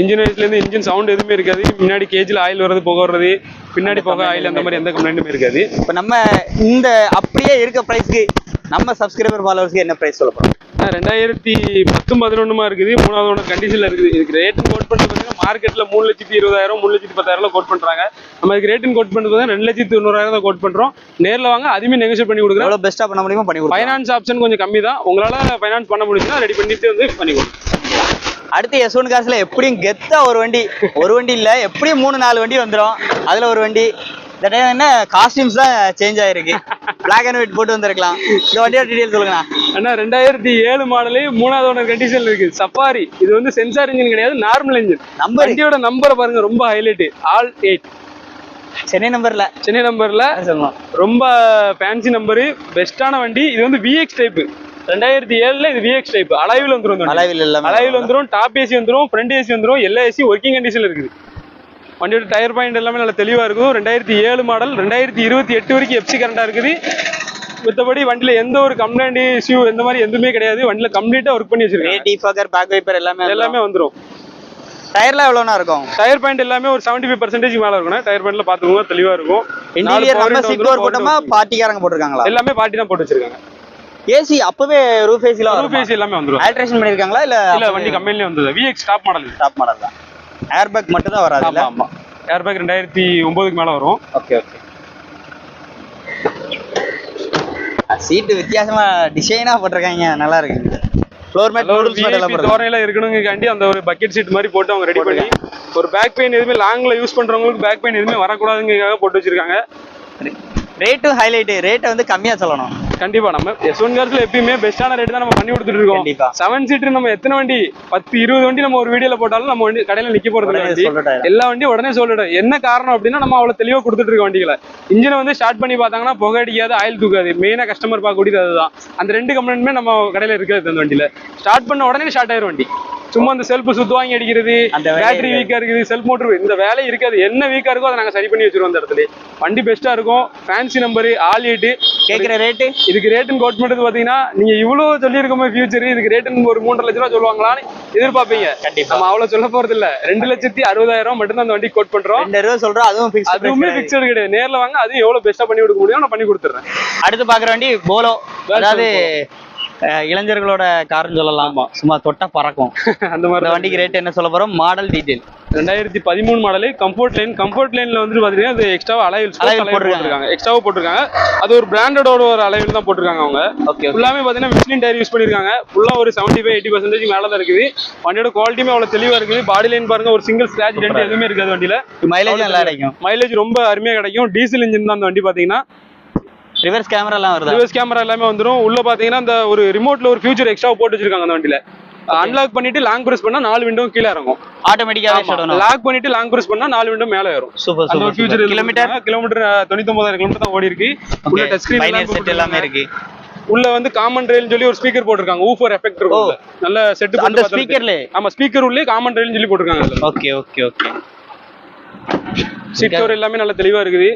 இன்ஜின் வயசுல இருந்து இன்ஜின் சவுண்ட் எதுவுமே இருக்காது. முன்னாடி கேஜ்ல ஆயில் வர்றது புகை வர்றது பின்னாடி புகை ஆயில் அந்த மாதிரி எந்த கம்ப்ளைண்ட்டுமே இருக்காது. இப்போ நம்ம இந்த அப்படியே இருக்க ப்ரைஸ்க்கு நம்ம சப்ஸ்கிரைபர் ஃபாலோவர்ஸ்க்கு என்ன ப்ரைஸ் சொல்ல ஆனா, ரெண்டாயிரத்தி பத்தும் பதினொன்றுமா இருக்குது. மூணாவது கண்டிஷன்ல இருக்குது. இதுக்கு ரேட்டு கோட் பண்ணி பார்த்தீங்கன்னா மார்க்கெட்ல மூணு லட்சத்தி இருபதாயிரம் மூணு லட்சத்தி பத்தாயிரம் கோட் பண்றாங்க. நம்ம இதுக்கு ரேட்டுன்னு கோட் பண்ணி பார்த்தீங்கன்னா ரெண்டு லட்சத்தி தொண்ணூறாயிரம் தான் கோட் பண்றோம். நேர்ல வாங்க அதுவுமே நெகோஷியேட் பண்ணி கொடுக்குறோம். எவ்வளோ பெஸ்ட்டாக பண்ண முடியுமோ பண்ணி ஃபைனான்ஸ் ஆப்ஷன் கொஞ்சம் கம்மி தான் உங்களால ஃபைனான்ஸ் பண்ண முடியுதுன்னா ரெடி பண்ணிட்டு வந்து பண்ணி கொடுக்கும் அடுத்து எஸ்ஒன் காசுல எப்படியும் கெத்தா ஒரு வண்டி. ஒரு வண்டி இல்ல எப்படியும் மூணு நாலு வண்டி வந்துரும். அதுல ஒரு வண்டி. இந்த டைம் என்ன காஸ்டியூம்ஸ் தான் சேஞ்ச் ஆயிருக்கு. பிளாக் அண்ட் ஒயிட் போட்டு வந்திருக்கலாம். இந்த வண்டியோட டீடைல் சொல்லுங்கண்ணா. அண்ணா ரெண்டாயிரத்தி ஏழு மாடலு மூணாவது ஓனர் கண்டிஷன்ல இருக்கு. சஃபாரி இது வந்து சென்சார் இன்ஜின் கிடையாது நார்மல் இன்ஜின் நம்பர் வண்டியோட நம்பரை பாருங்க ரொம்ப ஹைலைட் ஆல் எயிட் சென்னை நம்பர்ல சென்னை நம்பர்ல சொல்லணும். ரொம்ப ஃபேன்சி நம்பரு பெஸ்டான வண்டி. இது வந்து விஎக்ஸ் டைப் ரெண்டாயிரத்தி ஏழுல இது விஎக்ஸ் டைப் அலைவில் வண்டி. அளவில் இல்லாம அலைவில் வந்துரும். டாப் ஏசி வந்துரும் ஃப்ரண்ட் ஏசி வந்துரும் எல்லா ஏசி ஒர்க்கிங் கண்டிஷன்ல இருக்குது. வண்டியோட டயர் பாயிண்ட் எல்லாமே நல்லா தெளிவா இருக்கும். ரெண்டாயிரத்தி ஏழு மாடல் ரெண்டாயிரத்தி இருபத்தி எட்டு வரைக்கும் எஃப்சி கரண்டா இருக்குது. மத்தபடி வண்டியில எந்த ஒரு கம்ப்ளைண்ட் இஷ்யூ எந்த மாதிரி எதுவுமே கிடையாது. வண்டியில கம்ப்ளீட்டா ஒர்க் பண்ணி வச்சிருக்காங்க. டிஃபாகர் பேக் வைப்பர் எல்லாமே எல்லாமே வந்துரும். டயர்லாம் எவ்வளோண்ணா இருக்கும்? டயர் பாயிண்ட் எல்லாமே ஒரு செவன்டி ஃபைவ் பர்சன்டேஜ் மேல இருக்கும் டயர் பாயிண்ட்ல பாத்துக்கோங்க தெளிவா இருக்கும். இன்டீரியர் போட்டோமா பார்ட்டிக்காரங்க போட்டிருக்காங்களா? எல்லாமே பார்ட்டி தான் போட்டு வச்சிருக்காங்க. ஏசி அப்பவே ரூஃப் ஏசிலாம் ரூப் ஏசி எல்லாமே வந்துரும். ஆல்ட்ரேஷன் பண்ணிருக்காங்களா இல்ல இல்ல வண்டி கம்பெனிலே வந்தது. VX top model top model தான் ஏர் பேக் மட்டும் தான் வராது ஆமா ஆமா. ஏர் பேக் ரெண்டாயிரத்தி ஒன்பதுக்கு மேல வரும். ஓகே ஓகே சீட்டு வித்தியாசமா டிசைனா போட்டிருக்காங்க. நல்லா இருக்கு. ஃப்ளோர் மேட் நூடுல்ஸ் மேட் எல்லாம் அந்த ஒரு பக்கெட் சீட் மாதிரி போட்டு அவங்க ரெடி பண்ணி ஒரு பேக் பெயின் எதுவுமே லாங்ல யூஸ் பண்றவங்களுக்கு பேக் பெயின் எதுவுமே வரக்கூடாதுங்கிறதுக்காக போட்டு வச்சிருக்காங்க. ரேட்டும் ஹைலைட் ரேட்டை வந்து கம்மியா சொல்லணும். கண்டிப்பா நம்ம எஸ் ஒன் கார்ஸ்ல எப்பயுமே பெஸ்டான ரேட் தான் நம்ம பண்ணி கொடுத்துட்டு. இருக்கோம். செவன் சீட்டர் நம்ம எத்தனை வண்டி? பத்து இருபது வண்டி நம்ம ஒரு வீடியோல போட்டாலும் நம்ம வண்டி கடையில நிக்க போறது வண்டி. எல்லா வண்டியும் உடனே சொல்லிடும் என்ன காரணம் அப்படின்னா நம்ம அவ்வளவு தெளிவா கொடுத்துட்டு இருக்க வண்டிகளை. இன்ஜினை வந்து ஸ்டார்ட் பண்ணி பார்த்தாங்கன்னா புகை அடிக்காது ஆயில் தூக்காது. மெயினா கஸ்டமர் பார்க்கக்கூடியது அதுதான். அந்த ரெண்டு கம்ப்ளைண்ட்மே நம்ம கடையில இருக்கிறது அந்த வண்டியில. ஸ்டார்ட் பண்ண உடனே ஸ்டார்ட் ஆயிரும் வண்டி. சும்மா அந்த செல்ஃப் சுத்து வாங்கி அடிக்கிறது பேட்டரி. வீக்கா இருக்குது செல்ஃப் மோட்டர் இந்த வேலை இருக்காது. என்ன வீக்கா இருக்கோ அதை நாங்க சரி பண்ணி வச்சிருவோம் அந்த இடத்துல. வண்டி பெஸ்டா இருக்கும். ஃபேன்சி நம்பர் ஆல் எயிட் கேக்குற ரேட்டு இதுக்கு ரேட்டுன்னு கோட் பண்ணுறது பார்த்தீங்கன்னா நீங்க இவ்வளவு சொல்லியிருக்கோமே ஃபியூச்சர் இதுக்கு ரேட்டுன்னு ஒரு மூன்றரை லட்ச ரூபா சொல்லுவாங்களான்னு எதிர்பார்ப்பீங்க. நம்ம அவ்வளவு சொல்ல போறது இல்ல ரெண்டு லட்சத்தி அறுபதாயிரம் மட்டும் அந்த வண்டி கோட் பண்றோம். ரெண்டு ரூபா சொல்றோம் அதுவும் அதுவுமே பிக்சர் கிடையாது. நேர்ல வாங்க அதுவும் எவ்வளவு பெஸ்டா பண்ணி கொடுக்க முடியும் நான் பண்ணி கொடுத்துறேன் அடுத்து பாக்குற வண்டி போலோ அதாவது இளைஞர்களோட கார்னு சொல்லலாம். சும்மா தொட்டா பறக்கும். அந்த மாதிரி வண்டிக்கு ரேட் என்ன சொல்ல போறோம்? மாடல் டீடைல் ரெண்டாயிரத்தி பதிமூணு மாடலு கம்ஃபர்ட் லைன் கம்ஃபர்ட் லைன்ல வந்து பாத்தீங்கன்னா அது எக்ஸ்ட்ரா அலைவில் போட்டிருக்காங்க. எக்ஸ்ட்ராவா போட்டிருக்காங்க. அது ஒரு பிராண்டடோட ஒரு அலைவில் தான் போட்டிருக்காங்க அவங்க. ஓகே ஃபுல்லாமே பாத்தீங்கன்னா மிஷின் டயர் யூஸ் பண்ணிருக்காங்க. ஃபுல்லா ஒரு செவன்டி ஃபைவ் எயிட்டி பர்சன்டேஜ் மேல தான் இருக்குது. வண்டியோட குவாலிட்டியுமே அவ்வளவு தெளிவா இருக்குது. பாடி லைன் பாருங்க ஒரு சிங்கிள் ஸ்கிராச் ரெண்டு எதுவுமே இருக்காது வண்டியில. மைலேஜ் நல்லா கிடைக்கும். மைலேஜ் ரொம்ப அருமையா கிடைக்கும். டீசல் இன்ஜின் தான் அந்த வண்டி பாத்தீங்கன்னா. ரிவர்ஸ் கேமரா எல்லாம் வருதா? ரிவர்ஸ் கேமரா எல்லாமே வந்துரும். உள்ள பாத்தீங்கன்னா அந்த ஒரு ரிமோட்ல ஒரு ஃபியூச்சர் எக்ஸ்ட்ரா போட்டு வச்சிருக்காங்க அந்த வண்டியில. அன்லாக் பண்ணிட்டு லாங் பிரஸ் பண்ணா நாலு விண்டோ கீழே இறங்கும். ஆட்டோமேட்டிக்காவே லாக் பண்ணிட்டு லாங் பிரஸ் பண்ணா நாலு விண்டோ மேல ஏறும். Super super future kilometre kilometre தொண்ணூத்தொன்பதாயிரம் kilometre தான் ஓடி இருக்கு. உள்ள டச் ஸ்கிரீன் செட் எல்லாமே இருக்கு. உள்ள வந்து காமன் ரயில் சொல்லி ஒரு ஸ்பீக்கர் போட்டிருக்காங்க. ஊஃபர் எஃபெக்ட் இருக்கும். நல்ல செட் அந்த ஸ்பீக்கர்ல ஆமா ஸ்பீக்கர் உள்ளே காமன் ரயில் சொல்லி போட்டிருக்காங்க. Okay okay okay seat cover எல்லாமே நல்ல தெளிவா இருக்குது.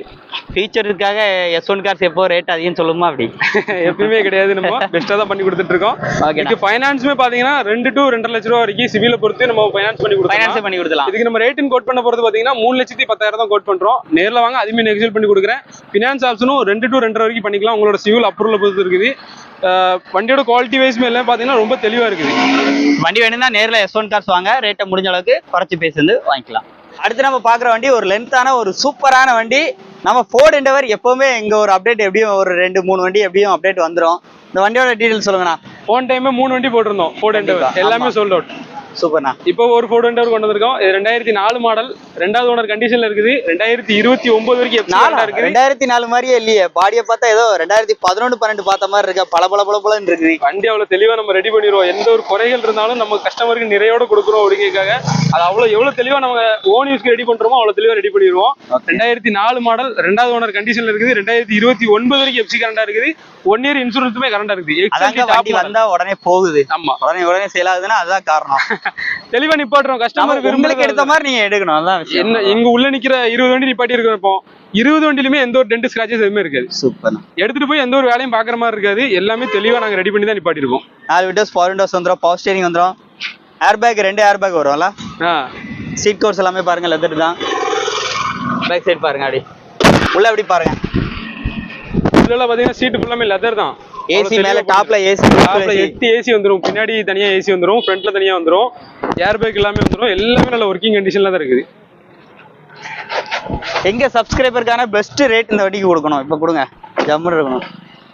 ஃபீச்சருக்காக எஸ் ஒன் கார்ஸ் எப்போ ரேட் அதிகம் சொல்லுமா அப்படி? எப்பயுமே கிடையாது நம்ம. பெஸ்ட்டாக தான் பண்ணி கொடுத்துட்டு இருக்கோம். இதுக்கு ஃபைனான்ஸுமே பாத்தீங்கன்னா ரெண்டு டு ரெண்டரை லட்ச ரூபா வரைக்கும் சிவில பொறுத்து நம்ம ஃபைனான்ஸ் பண்ணி ஃபைனான்ஸே கொடுத்தோம் பண்ணி கொடுக்கலாம் இதுக்கு நம்ம ரேட்டின் கோட் பண்ண போறது பாத்தீங்கன்னா மூணு லட்சத்தி பத்தாயிரம் தான் கோட் பண்றோம். நேர்ல வாங்க அதுமே நெக்ஸ்ட் பண்ணி கொடுக்குறேன். ஃபினான்ஸ் ஆப்ஷனும் ரெண்டு டு ரெண்டரை வரைக்கும் பண்ணிக்கலாம். உங்களோட சிவில் அப்ரூவல் பொறுத்து இருக்குது. வண்டியோட குவாலிட்டி வைஸ்மே எல்லாம் பாத்தீங்கன்னா ரொம்ப தெளிவா இருக்குது. வண்டி வேணும்னா நேர்ல எஸ் ஒன் கார்ஸ் வாங்க. ரேட்டை முடிஞ்ச அளவுக்கு குறைச்சி பேசி வந்து வாங்கிக்கலாம். அடுத்து நம்ம பார்க்குற வண்டி ஒரு லென்த்தான ஒரு சூப்பரான வண்டி. நம்ம ஃபோர்டு எண்டவர் எப்பவுமே இங்க ஒரு அப்டேட் எப்படியும் ஒரு ரெண்டு மூணு வண்டி எப்படியும் அப்டேட் வந்துரும். இந்த வண்டியோட டீடைல் சொல்லுங்கண்ணா. போன டைமே மூணு வண்டி போட்டிருந்தோம் ஃபோர்ட் எண்டவர் எல்லாமே. சோல்ட் அவுட் சூப்பர்ண்ணா. இப்போ ஒரு ஃபோர்ட் எண்டவர் கொண்டு வந்திருக்கோம். இது ரெண்டாயிரத்தி நாலு மாடல் ரெண்டாவது ஓனர் கண்டிஷன்ல இருக்குது. ரெண்டாயிரத்தி இருபத்தி ஒன்பது வரைக்கும் நாலா? இருக்குது. ரெண்டாயிரத்தி நாலு மாதிரியே இல்லையே. பாடியை பார்த்தா ஏதோ ரெண்டாயிரத்தி பதினொன்று பன்னெண்டு பார்த்த மாதிரி இருக்கா? பல பல பல பலன்னு இருக்குது. வண்டி அவ்வளவு தெளிவா நம்ம ரெடி பண்ணிடுவோம். எந்த ஒரு குறைகள் இருந்தாலும் நம்ம கஸ்டமருக்கு நிறையோட கொடுக்குறோம் அப்படிங்கிறதுக்காக அது அவ்வளவு எவ்வளவு தெளிவா நம்ம ஓன் யூஸ்க்கு ரெடி பண்றோமோ அவ்வளவு தெளிவா ரெடி பண்ணிடுவோம். ரெண்டாயிரத்தி நாலு மாடல் ரெண்டாவது ஓனர் கண்டிஷன்ல இருக்குது. ரெண்டாயிரத்தி இருபத்தி ஒன்பது வரைக்கும் எஃப்சி கரண்டா இருக்குது. ஒன் இயர் இன்சூரன்ஸுமே கரண்டா இருக்குது. வண்டி. வந்தா உடனே போகுது. ஆமா. உடனே உடனே சேல் ஆகுதுன்னா அதுதான் காரணம். தெளிவா நிப்பாட்டுறோம். கஸ்டமர் உங்களுக்கு எடுத்த மாதிரி நீங்க எடுக்கணும். அதான் என்ன எங்க உள்ள நிக்கிற இருபது வண்டி நிப்பாட்டி இருக்கிறோம் இப்போ. இருபது வண்டிலுமே எந்த ஒரு டென்ட் ஸ்கிராச்சஸ் எதுவுமே இருக்காது. சூப்பர் எடுத்துட்டு போய் எந்த ஒரு வேலையும் பாக்குற மாதிரி இருக்காது. எல்லாமே தெளிவா நாங்க ரெடி பண்ணி தான் நிப்பாட்டிருக்கோம். நாலு விண்டோஸ் பவர் விண்டோஸ் வந்துடும் பவர் ஸ்டேரிங் வந்துடும் ஏர் பேக் ரெண்டு ஏர் பேக் வரும்ல சீட் கவர்ஸ் எல்லாமே பாருங்க லெதர் தான். பேக் சைடு பாருங்க அப்படி உள்ள அப்படி பாருங்க? இதுல பாத்தீங்கன்னா சீட் ஃபுல்லாமே லெதர் தான். ஏசி மேல டாப்ல ஏசி டாப்ல எட்டு ஏசி வந்துரும் பின்னாடி தனியா ஏசி வந்துரும் ஃப்ரண்ட்ல தனியா வந்துரும் ஏர் பேக் எல்லாமே வந்துரும் எல்லாமே நல்ல ஒர்க்கிங் கண்டிஷன்ல தான் இருக்குது. எங்க சப்ஸ்கிரைபருக்கான பெஸ்ட் ரேட் இந்த வண்டிக்கு கொடுக்கணும். இப்ப கொடுங்க. ஜம்முன்னு இருக்கணும்.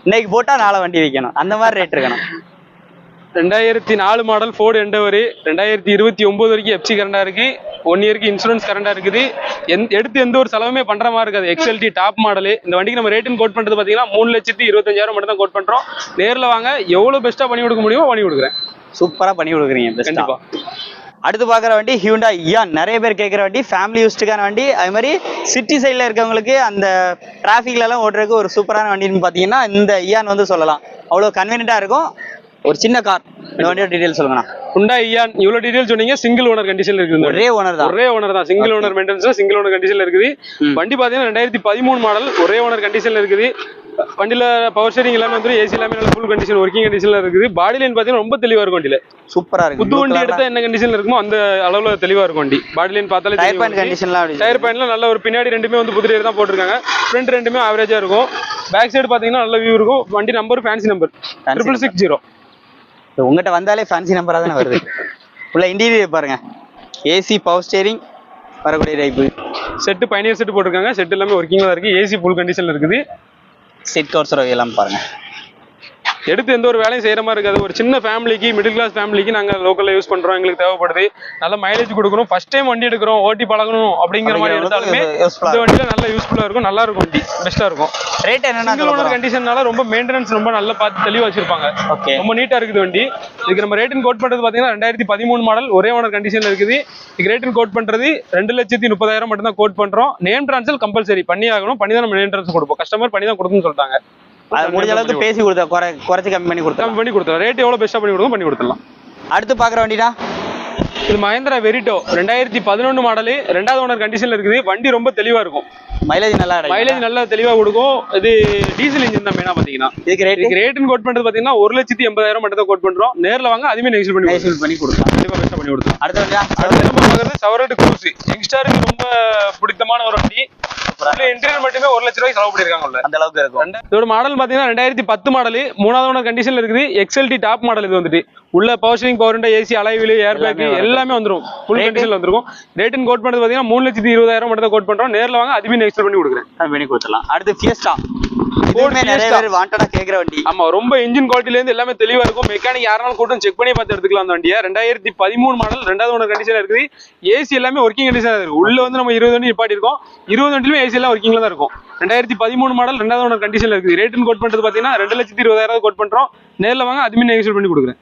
இன்னைக்கு போட்டா நாளை வண்டி வைக்கணும். அந்த மாதிரி ரேட் இருக்கணும். ரெண்டாயிரத்தி நாலு மாடல் ஃபோர்டு எண்டவர் ரெண்டாயிரத்தி இருபத்தி ஒன்பது வரைக்கும் எஃப்சி கரண்டா இருக்கு. ஒன் இயருக்கு இன்சூரன்ஸ் கரண்டா இருக்குது. எந் எடுத்து எந்த ஒரு செலவுமே பண்ற மாதிரி இருக்காது. எக்ஸ்எல்டி டாப் மாடல் இந்த வண்டிக்கு நம்ம ரேட்டுன்னு கோட் பண்றது பாத்தீங்கன்னா மூணு லட்சத்தி இருபத்தஞ்சாயிரம் மட்டும் தான் கோட் பண்றோம். நேர்ல வாங்க எவ்வளவு பெஸ்ட்டா பண்ணி கொடுக்க முடியுமோ பண்ணி கொடுக்குறேன். சூப்பரா பண்ணி கொடுக்குறீங்க பெஸ்டா கண்டிப்பா. அடுத்து பார்க்குற வண்டி ஹியூண்டா இயான் நிறைய பேர் கேட்குற வண்டி ஃபேமிலி யூஸ்டுக்கான வண்டி. அது மாதிரி சிட்டி சைடில் இருக்கவங்களுக்கு அந்த டிராஃபிக்ல எல்லாம் ஓட்டுறதுக்கு ஒரு சூப்பரான வண்டின்னு பார்த்தீங்கன்னா இந்த இயான் வந்து சொல்லலாம். அவ்வளோ கன்வீனியண்ட்டாக இருக்கும். ஒரு சின்ன கார் இந்த வண்டியோட டீடைல் சொல்லுங்கண்ணா. ஹுண்டா இயான் இவ்வளவு டீடைல் சொன்னீங்க சிங்கிள் ஓனர் கண்டிஷன்ல இருக்குது. ஒரே ஓனர் தான். ஒரே ஓனர் தான். Single owner maintenance single owner கண்டிஷன்ல இருக்குது. வண்டி பாத்தீங்கன்னா ரெண்டாயிரத்தி பதிமூணு மாடல் ஒரே ஓனர் கண்டிஷன்ல இருக்குது. வண்டியில பவர் ஸ்டேரிங் எல்லாமே வந்து ஏசி எல்லாமே நல்ல ஃபுல் கண்டிஷன் ஒர்க்கிங் கண்டிஷன்ல இருக்குது. பாடி லைன் பாத்தீங்கன்னா ரொம்ப தெளிவா இருக்கும் வண்டியில. சூப்பராக இருக்கு. புது வண்டி எடுத்தா என்ன கண்டிஷன்ல இருக்குமோ அந்த அளவுல தெளிவா இருக்கும் வண்டி. பாடி லைன் பார்த்தாலே டயர் வண்டி. கண்டிஷன்லாம் டயர் பாயிண்ட்ல நல்ல ஒரு பின்னாடி ரெண்டுமே வந்து புது டயர் தான் போட்டிருக்காங்க. ஃப்ரண்ட் ரெண்டுமே ஆவரேஜா இருக்கும். பேக் சைடு பாத்தீங்கன்னா நல்ல வியூ இருக்கும். வண்டி number fancy number triple six zero உங்ககிட்ட வந்தாலே ஃபேன்சி நம்பராக தானே வருது. உள்ள இன்டீரியர் பாருங்க. ஏசி பவர் ஸ்டேரிங் வரக்கூடிய டைப்பு செட்டு பைனியர் செட்டு போட்டிருக்காங்க. செட் எல்லாமே ஒர்க்கிங்ல தான் இருக்கு. ஏசி ஃபுல் கண்டிஷன்ல இருக்குது. சீட் கவர்ஸ் எல்லாம் பாருங்க. எடுத்து எந்த ஒரு வேலையும் செய்யற மாதிரி இருக்காது. ஒரு சின்ன ஃபேமிலிக்கு மிடில் கிளாஸ் ஃபேமிலிக்கு நாங்க லோக்கல்ல யூஸ் பண்றோம். எங்களுக்கு தேவைப்படுது. நல்ல மைலேஜ் கொடுக்கணும். ஃபர்ஸ்ட் டைம் வண்டி எடுக்கிறோம். ஓட்டி பழகணும் அப்படிங்கிற மாதிரி எடுத்தாலுமே ஆ இந்த வண்டியில நல்ல யூஸ்ஃபுல்லா இருக்கும். நல்லா இருக்கும் வண்டி. பெஸ்டா இருக்கும். ரேட் என்னன்னா சிங்கிள் ஓனர் கண்டிஷன்னால ரொம்ப மெயின்டெனன்ஸ் ரொம்ப நல்லா பார்த்து தெளிவா வச்சிருப்பாங்க. ஓகே ரொம்ப நீட்டா இருக்குது வண்டி. இதுக்கு நம்ம ரேட்டின் கோட் பண்றது பாத்தீங்கன்னா ரெண்டாயிரத்தி பதிமூணு மாடல் ஒரே ஓனர் கண்டிஷன்ல இருக்குது. இதுக்கு ரேட்டின் கோட் பண்றது ரெண்டு லட்சத்தி முப்பதாயிரம் மட்டும் தான் கோட் பண்றோம். நேம் டிரான்ஸ்ஃபர் கம்பல்சரி பண்ணி ஆகணும். பண்ணி தான் நம்ம நேம் டிரான்ஸ்ஃபர் கொடுப்போம். கஸ்டமர் பண்ணி தான் கொடுக்கணும்னு சொல்லிட்டாங்க. அது முடிஞ்ச அளவுக்கு பேசி கொடுத்தா குறை குறைச்சி கம்மி பண்ணி கொடுத்தா கம்மி பண்ணி கொடுத்துடலாம். ரேட் எவ்வளவு பெஸ்டா பண்ணி கொடுக்கும் பண்ணி கொடுத்துடலாம். அடுத்து பார்க்குற வண்டினா இது மஹேந்திரா வெரிட்டோ ரெண்டாயிரத்தி பதினொன்று மாடலு. ரெண்டாவது ஓனர் கண்டிஷன்ல இருக்குது. வண்டி ரொம்ப தெளிவா இருக்கும். மைலேஜ் நல்லா மைலேஜ் நல்லா தெளிவா கொடுக்கும். இது டீசல் இன்ஜின் தான் மெயினா பாத்தீங்கன்னா இதுக்கு ரேட் இதுக்கு ரேட்டுன்னு கோட் பண்றது பாத்தீங்கன்னா ஒரு லட்சத்தி எண்பதாயிரம் மட்டும் தான் கோட் பண்றோம். நேர்ல வாங்க அதுமே நெக்ஸ்ட் பண்ணி. நைஸ் பண்ணி கொடுக்கலாம். கண்டிப்பா பெஸ்டா பண்ணி கொடுக்கலாம். அடுத்த அடுத்து நம்ம பார்க்கறது சவரட்டு க்ரூஸ் யங்ஸ்டருக்கு ரொம்ப பிடித்தமான ஒரு வண்டி. இன்டீரியர் மட்டுமே ஒரு லட்ச ரூபாய்க்கு செலவு பண்ணிருக்காங்க உள்ள அந்த அளவுக்கு இருக்கும். ரெண்டா- இதோட மாடல் பாத்தீங்கன்னா ரெண்டாயிரத்தி பத்து மாடல் மூணாவது கண்டிஷன்ல இருக்குது. எக்ஸ்எல்டி டாப் மாடல் இது வந்துட்டு. உள்ள power steering power AC alloy wheel air bag எல்லாமே வரும். எல்லாமே வந்துரும். ஃபுல்? கண்டிஷன்ல வந்துரும் ரேட்டுன்னு கோட் பண்ணது பாத்தீங்கன்னா மூணு லட்சத்தி இருபதாயிரம் மட்டும் தான் கோட் பண்றோம். நேர்ல வாங்க அதுவே நெக்ஸ்ட் பண்ணி கொடுக்குறேன். பண்ணி கொடுத்துடலாம். அடுத்து ஃபியஸ்டா இதுவுமே நிறைய Fiesta. பேர் வாண்டடா கேக்குற வண்டி. ஆமா ரொம்ப இன்ஜின் குவாலிட்டில இருந்து எல்லாமே தெளிவா இருக்கும். மெக்கானிக் யாராலும் கூட்டம் செக் பண்ணி பார்த்து எடுத்துக்கலாம் அந்த வண்டியை. ரெண்டாயிரத்தி பதிமூணு மாடல் ரெண்டாவது ஓனர் கண்டிஷன்ல இருக்குது. ஏசி எல்லாமே ஒர்க்கிங் கண்டிஷன்ல இருக்கு உள்ள வந்து நம்ம இருபது வண்டி நிப்பாட்டி இருக்கோம். இருபது வண்டிலுமே ஏசி எல்லாம் ஒர்க்கிங்ல தான் இருக்கும். ரெண்டாயிரத்தி பதிமூணு மாடல் ரெண்டாவது ஓனர் கண்டிஷன்ல இருக்குது. ரேட்டுன்னு கோட் பண்றது பாத்தீங்கன்னா ரெண்டு லட்சத்தி இருபதாயிரம் கோட் பண்றோம். நேர்ல வாங்க அதுமே நெகோசியேட் பண்ணி கொடுக்குறேன்.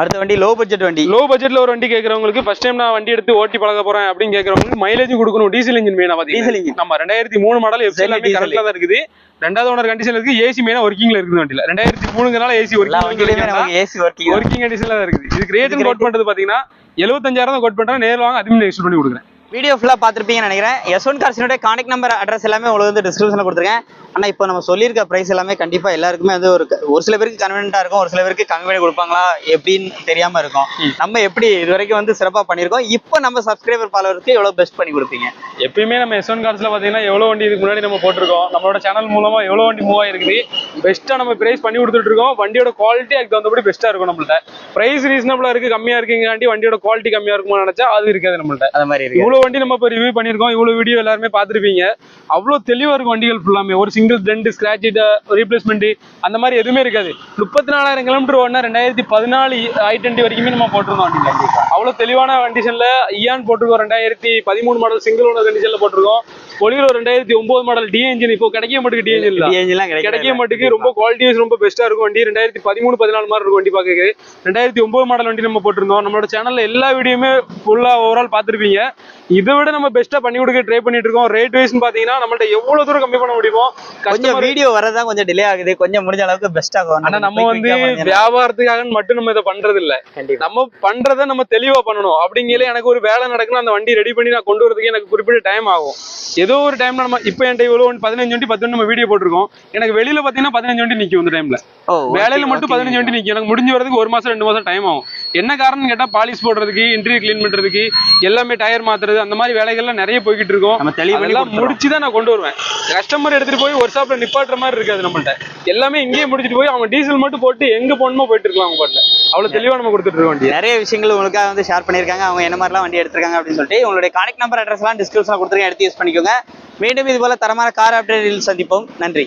அடுத்த வண்டி லோ பட்ஜெட் வண்டி. லோ பட்ஜெட்ல ஒரு வண்டி கேட்கறவங்களுக்கு ஃபர்ஸ்ட் டைம் நான் வண்டி எடுத்து ஓட்டி பழக போறேன் அப்படின்னு கேட்கறவங்களுக்கு மைலேஜ் கொடுக்கணும். டீசல் இன்ஜின் மெயினா engine. நம்ம ரெண்டாயிரத்தி மூணு மாடல் எல்லாமே. கரண்ட்ல தான் இருக்குது. ரெண்டாவது ஓனர் கண்டிஷன்ல இருக்கு ஏசி மெயினா ஒர்க்கிங்ல இருக்குது வண்டியில. ரெண்டாயிரத்தி மூணுங்கனால AC working AC working working கண்டிஷன்ல தான். இருக்குது. இதுக்கு இதுக்கு கோட் பண்றது பாத்தீங்கன்னா எழுபத்தஞ்சாயிரம் தான் கோட் பண்றேன். நேர்ல வாங்க அதுவும் நெக்ஸ்ட் பண்ணி கொடுக்குறேன். வீடியோ ஃபுல்லாக பார்த்துருப்பீங்கன்னு நினைக்கிறேன். எஸ்ஒன் கார்ஸினுடைய கான்டாக்ட் நம்பர் அட்ரஸ் எல்லாமே உங்களுக்கு வந்து டிஸ்கிரிப்ஷனில் கொடுத்துருக்கேன். ஆனால் இப்போ நம்ம சொல்லியிருக்க ப்ரைஸ் எல்லாமே கண்டிப்பாக எல்லாருக்குமே வந்து ஒரு ஒரு சில பேருக்கு கன்வீனியன்ட்டாக இருக்கும் ஒரு சில பேருக்கு கம்மி பண்ணி கொடுப்பாங்களா எப்படின்னு தெரியாமல் இருக்கும். நம்ம எப்படி இது வரைக்கும் வந்து சிறப்பாக பண்ணியிருக்கோம்? இப்போ நம்ம சப்ஸ்கிரைபர் ஃபாலோவருக்கு எவ்வளோ பெஸ்ட் பண்ணி கொடுப்பீங்க? எப்பயுமே நம்ம எஸ்ஒன் கார்ஸ்ல பாத்தீங்கன்னா எவ்வளவு வண்டி இதுக்கு முன்னாடி நம்ம போட்டிருக்கோம். நம்மளோட சேனல் மூலமா எவ்வளவு வண்டி மூவ் ஆயிருக்குது பெஸ்ட்டா நம்ம பிரைஸ் பண்ணி கொடுத்துட்டு இருக்கோம். வண்டியோட குவாலிட்டி அதுக்கு தகுந்தபடி பெஸ்ட்டா இருக்கும் நம்மள்ட்ட. பிரைஸ் ரீசனபிளா இருக்கு கம்மியா இருக்குங்காண்டி வண்டியோட குவாலிட்டி கம்மியா இருக்குமா நினைச்சா அது இருக்காது நம்மள்ட்ட. அந்த மாதிரி இருக்கு இவ்வளவு வண்டி நம்ம இப்போ ரிவ்யூ பண்ணியிருக்கோம். இவ்வளவு வீடியோ எல்லாருமே பார்த்துருப்பீங்க. அவ்வளோ தெளிவா இருக்கும் வண்டிகள் ஃபுல்லாமே ஒரு சிங்கிள் டென்ட் ஸ்கிராச் ரீப்ளேஸ்மெண்ட் அந்த மாதிரி எதுவுமே இருக்காது. முப்பத்தி நாலாயிரம் கிலோமீட்டர் ஓடினா ரெண்டாயிரத்தி பதினாலு ஐ டுவெண்ட்டி வரைக்குமே நம்ம போட்டிருந்தோம் வண்டியில் அவ்வளோ தெளிவான கண்டிஷன்ல இயான் போட்டிருக்கோம். ரெண்டாயிரத்தி பதிமூணு மாடல் சிங்கிள் ஓனர் கண்டிஷன்ல போட்டிருக்கோம். பொலிரோ ரெண்டாயிரத்தி ஒன்பது மாடல் டி என்ஜின் இப்போ கிடைக்க மாட்டேங்குது டி என்ஜின் கிடைக்க மாட்டேங்குது ரொம்ப குவாலிட்டி வைஸ் ரொம்ப பெஸ்ட்டா இருக்கும் வண்டி. ரெண்டாயிரத்தி பதிமூணு பதினாலு மாதிரி இருக்கும் வண்டி பார்க்க ரெண்டாயிரத்தி ஒன்பது மாடல் வண்டி நம்ம போட்டிருந்தோம். நம்மளோட சேனல்ல எல்லா வீடியோமே ஃபுல்லா ஓவரால் பார்த்துருப்பீங்க. இதை விட நம்ம பெஸ்ட்டா பண்ணி கொடுக்க ட்ரை பண்ணிட்டு இருக்கோம். ரேட் வைஸ்னு பாத்தீங்கன்னா நம்மள்ட்ட எவ்வளவு தூரம் கம்மி பண்ண முடியுமோ கொஞ்சம் வீடியோ வரதான் கொஞ்சம் டிலே ஆகுது. கொஞ்சம் முடிஞ்ச அளவுக்கு பெஸ்ட் ஆகும் ஆனா நம்ம வந்து வியாபாரத்துக்காக மட்டும் நம்ம இதை பண்றது இல்ல நம்ம பண்றத நம்ம தெளிவா பண்ணணும். அப்படிங்கல எனக்கு ஒரு வேலை நடக்கணும் அந்த வண்டி ரெடி பண்ணி நான் கொண்டு வரதுக்கு எனக்கு குறிப்பிட்ட டைம் ஆகும். ஏதோ ஒரு டைம்ல நம்ம இப்போ என்கிட்ட இவ்வளவு பதினஞ்சு வண்டி பத்து நம்ம வீடியோ போட்டிருக்கோம். எனக்கு வெளியில பாத்தீங்கன்னா பதினஞ்சு வண்டி நிக்கும் இந்த டைம்ல வேலையில மட்டும் பதினஞ்சு வண்டி நிக்கும். எனக்கு முடிஞ்சு வரதுக்கு ஒரு மாசம் ரெண்டு மாசம் டைம் ஆகும். என்ன காரணம் கேட்டா பாலிஷ் போடுறதுக்கு இன்டீரியர் க்ளீன் பண்றதுக்கு எல்லாமே டயர் மாத்துறது அந்த மாதிரி வேலைகள்லாம் நிறைய போய்கிட்டு இருக்கும். நம்ம தெளிவு பண்ணி அதெல்லாம் கொடுத்துறோம். முடிச்சு தான் நான் கொண்டு வருவேன். கஸ்டமர் எடுத்துட்டு போய் ஒரு ஷாப்ல நிப்பாட்டுற மாதிரி இருக்காது நம்மள்ட்ட. எல்லாமே இங்கேயே முடிச்சிட்டு போய் அவங்க டீசல் மட்டும் போட்டு எங்க போகணுமோ போயிட்டு இருக்கலாம் அவங்க பாட்டுல. அவ்வளவு தெளிவா நம்ம கொடுத்துட்டு இருக்கோம் வண்டி நிறைய விஷயங்கள் உங்களுக்காக வந்து ஷேர் பண்ணியிருக்காங்க. அவங்க என்ன மாதிரிலாம் வண்டி எடுத்திருக்காங்க அப்படின்னு சொல்லிட்டு உங்களுடைய கான்டாக்ட் நம்பர் அட்ரஸ்லாம் டிஸ்கிரிப்ஷனில் கொடுத்துருக்கேன். எடுத்து யூஸ் பண்ணிக்கோங்க. மீண்டும் இது போல தரமான கார் அப்டேட்டில் சந்திப்போம். நன்றி.